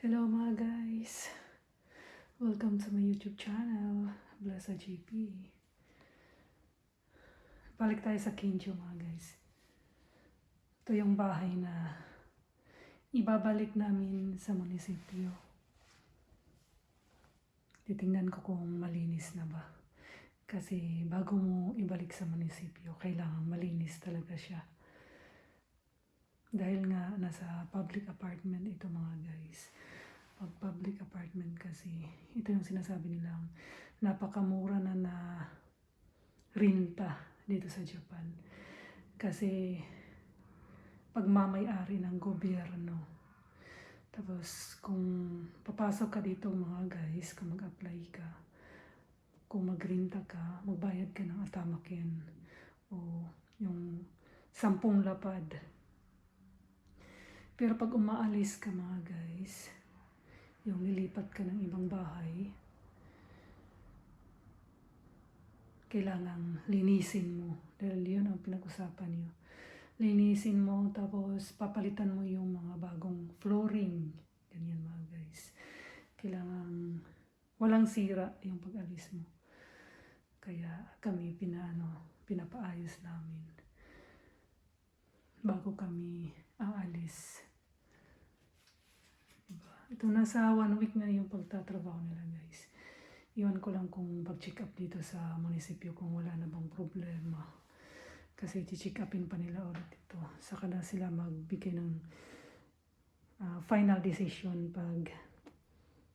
Hello mga guys! Welcome to my YouTube channel, Blessa GP. Balik tayo sa Kinjo mga guys. Ito yung bahay na ibabalik namin sa munisipyo. Titingnan ko kung malinis na ba. Kasi bago mo ibalik sa munisipyo, kailangan malinis talaga siya. Dahil nga nasa public apartment ito mga guys. Pag public apartment kasi, ito yung sinasabi nilang napakamura na na rinta dito sa Japan. Kasi pagmamayari ng gobyerno. Tapos kung papasok ka dito mga guys, kung mag-apply ka, kung magrinta ka, magbayad ka ng atamakin o yung sampung lapad. Pero pag umaalis ka mga guys, yung lilipat ka ng ibang bahay, kailangang linisin mo. Dahil yun ang pinag-usapan niyo. Linisin mo, tapos papalitan mo yung mga bagong flooring. Ganyan mga guys. Kailangan walang sira yung pag-alis mo. Kaya kami pinaano, pinapaayos namin bago kami aalis. Ito nasa one week na yung pagtatrabaho nila guys. Iwan ko lang kung pag-check up dito sa munisipyo kung wala na bang problema. Kasi check upin pa nila ulit ito. Saka na sila magbigay ng ah, final decision pag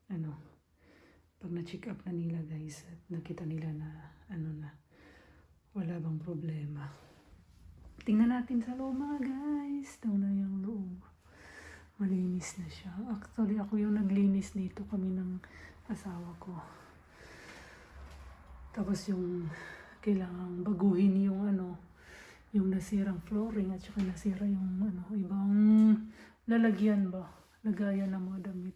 ano pag na-check up na nila guys at nakita nila na ano na wala bang problema. Tingnan natin sa loob mga guys. Ito na yung loob. Malinis na siya. Actually, ako yung naglinis dito kami ng asawa ko. Tapos yung kailangang baguhin yung ano, yung nasirang flooring at saka nasira yung ano, ibang lalagyan ba, lagayan ng mga damit.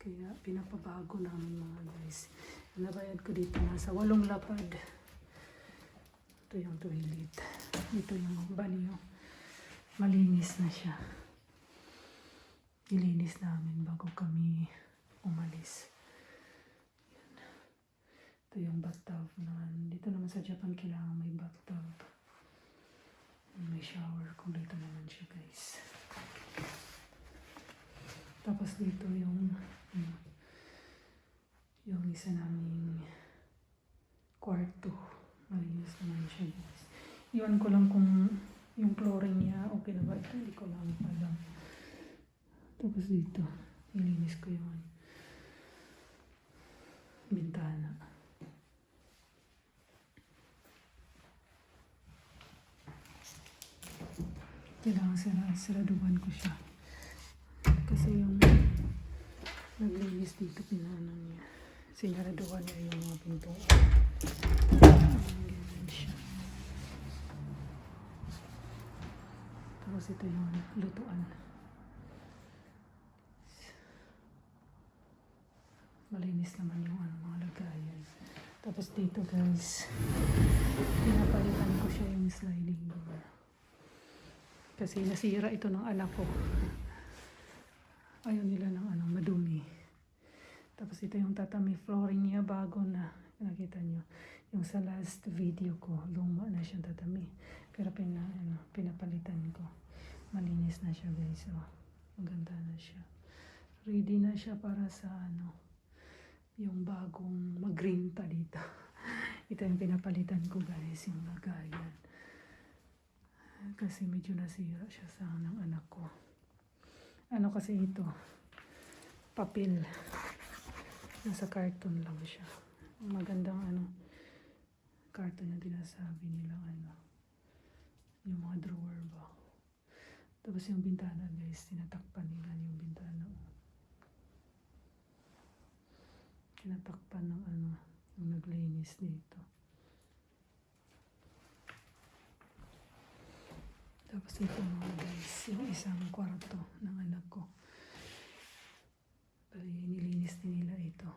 Kaya pinapabago namin mga guys. Nabayad ko dito nasa walong lapad. Ito yung toilet. Ito yung banyo. Malinis na siya. Nilinis namin bago kami umalis. Yan. Ito yung bathtub naman. Dito naman sa Japan kailangan may bathtub. May shower. Kung dito naman siya guys. Tapos dito yung yung, isa naming kwarto. Malinis naman siya guys. Iwan ko lang kung yung flooring niya okay na ba ito. Hindi ko lang alam. Tapos dito, nilinis ko yung bintana. Kailangan sira, siraduhan ko siya. Kasi yung naglinis dito pinano niya. Sinaraduhan niya yung mga pintuan. Ganyan siya. Tapos ito yung lutuan. Malinis naman yung ano, mga lagayan. Tapos dito guys, pinapalitan ko siya yung sliding door. Kasi nasira ito ng anak ko. Ayaw nila ng ano, madumi. Tapos ito yung tatami flooring niya bago na. Nakita nyo. Yung sa last video ko, luma na siyang tatami. Pero pina, ano, pinapalitan ko. Malinis na siya guys. Oh, maganda na siya. Ready na siya para sa ano, yung bagong magrinta dito. Ito yung pinapalitan ko guys, yung lagayan. Kasi medyo nasira siya sa ng anak ko. Ano kasi ito? Papel. Nasa carton lang siya. Magandang ano, carton na dinasabi nila ano. Yung mga drawer ba. Tapos yung bintana guys, tinatakpan nila yung bintana. Tinatakpan ng ano, yung naglinis dito. Tapos ito mga guys, yung isang kwarto ng anak ko. Bali, nilinis din nila ito.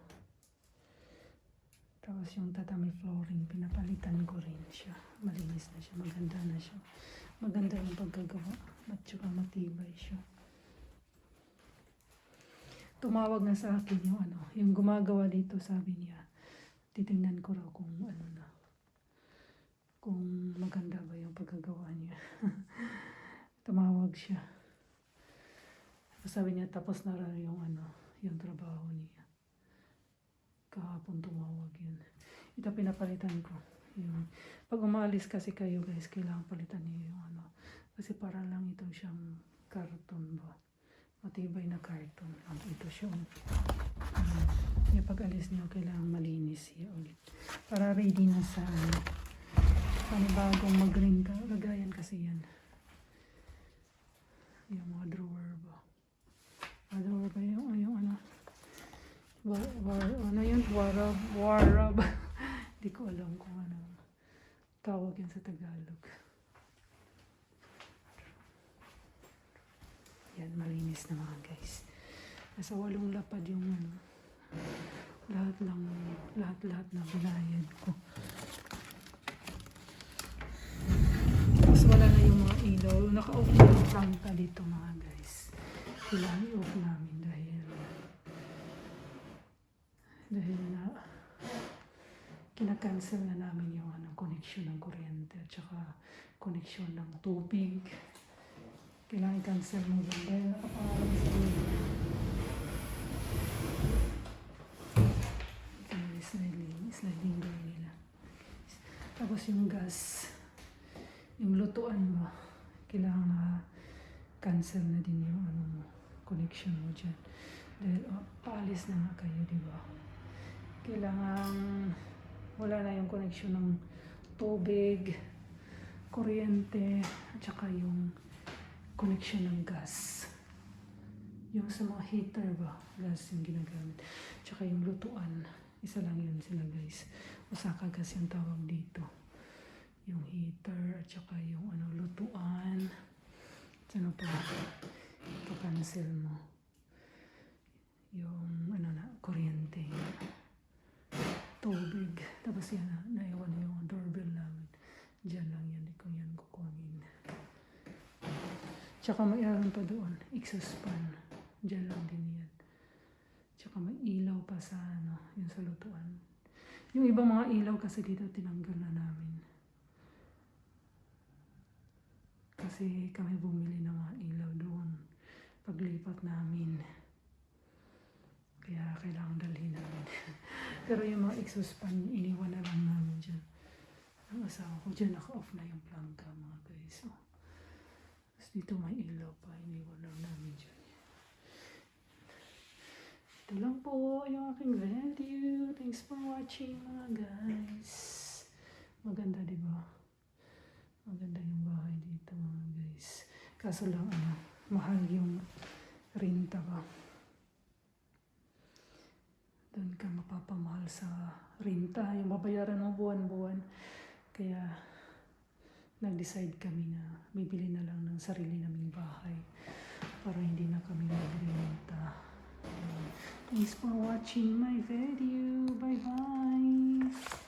Tapos yung tatami flooring, pinapalitan ko rin siya. Malinis na siya, maganda na siya. Maganda yung pagkagawa. At matibay siya. Tumawag na sa akin yung ano, yung gumagawa dito, sabi niya. Titingnan ko raw kung ano na, kung maganda ba yung pagkagawa niya. tumawag siya. Sabi niya, tapos na raw yung ano, yung trabaho niya. Kahapon tumawag yun. Ito pinapalitan ko. Yung, pag umalis kasi kayo guys, kailangan palitan niyo yung ano. Kasi para lang ito siyang karton ba. Matibay na karton lang. Ito siya. Um, yung pag alis niyo, kailangan malinis siya ulit. Para ready na sa ano. Panibagong mag-ring ka. Lagayan kasi yan. Yung mga drawer ba. Mga drawer ba yung, yung ano. War, war, ano yun? Warab. Warab. Di ko alam kung ano tawag yan sa Tagalog. Yan, malinis na mga guys. Nasa walong lapad yung ano. Lahat lang, lahat-lahat na binayad ko. Tapos wala na yung mga ilaw. Naka-off na yung planta dito mga guys. Kailangan i-off namin dahil dahil na kinakancel na namin yung ano, connection ng kuryente at saka connection ng tubig. Kailangan i-cancel mo yun dahil nakapangalan sa iyo. Kaya sliding, sliding door nila. Tapos yung gas, yung lutuan mo, kailangan na cancel na din yung ano mo, connection mo dyan. Dahil oh, paalis na nga kayo, di ba? Kailangan wala na yung connection ng tubig, kuryente, at saka yung connection ng gas. Yung sa mga heater ba, gas yung ginagamit. Tsaka yung lutuan, isa lang yun sila guys. Osaka gas yung tawag dito. Yung heater, at saka yung ano, lutuan. Ano pa, ito-cancel mo. Yung ano na, kuryente. Tubig. Tapos yan na, naiwan na yung doorbell namin. Diyan lang yan, kung yan kukunin. Tsaka may aron pa doon, exhaust fan. Diyan lang din yan. Tsaka may ilaw pa sa ano, yung sa lutuan. Yung ibang mga ilaw kasi dito tinanggal na namin. Kasi kami bumili ng mga ilaw doon. Paglipat namin. Kaya kailangan dalhin namin. Pero yung mga exhaust fan, iniwan na lang namin dyan. Ang asawa ko dyan, naka-off na yung plangka mga guys. Oh. Tapos dito may ilaw pa, iniwan lang namin dyan. Ito lang po yung aking video. Thanks for watching mga guys. Maganda di ba? Maganda yung bahay dito mga guys. Kaso lang ano, mahal yung renta ba. Doon ka mapapamahal sa renta, yung babayaran mo buwan-buwan. Kaya nag-decide kami na bibili na lang ng sarili naming bahay para hindi na kami magrenta. Thanks for watching my video. Bye-bye.